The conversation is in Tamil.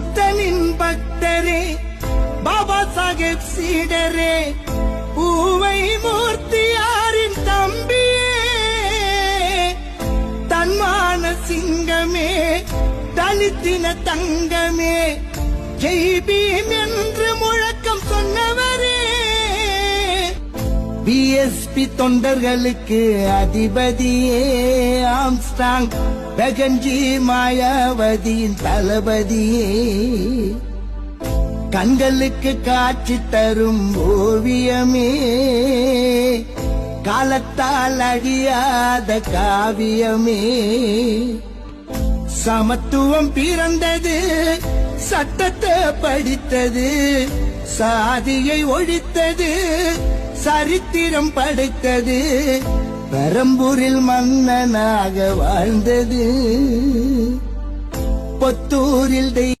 புத்தனின் பக்தரே பாபா சாஹேப் சீடரே பூவை மூர்த்தியாரின் தம்பியே. தன்மான சிங்கமே தனித்தின தங்கமே ஜெய்பீம் என்று முழக்கம் சொன்ன பிஎஸ்பி தொண்டர்களுக்கு அதிபதியே ஆம்ஸ்டாங் பெகன்ஜி மாயாவதியின் தளபதியே. கண்களுக்கு காட்சி தரும் ஓவியமே. காலத்தால் அழியாத காவியமே. சமத்துவம் பிறந்தது சட்டத்தை படித்தது சாதியை ஒழித்தது சரித்திரம் படைத்தது. பெரம்பூரில் மன்னனாக வாழ்ந்தது. பொத்தூரில் தெய்வம்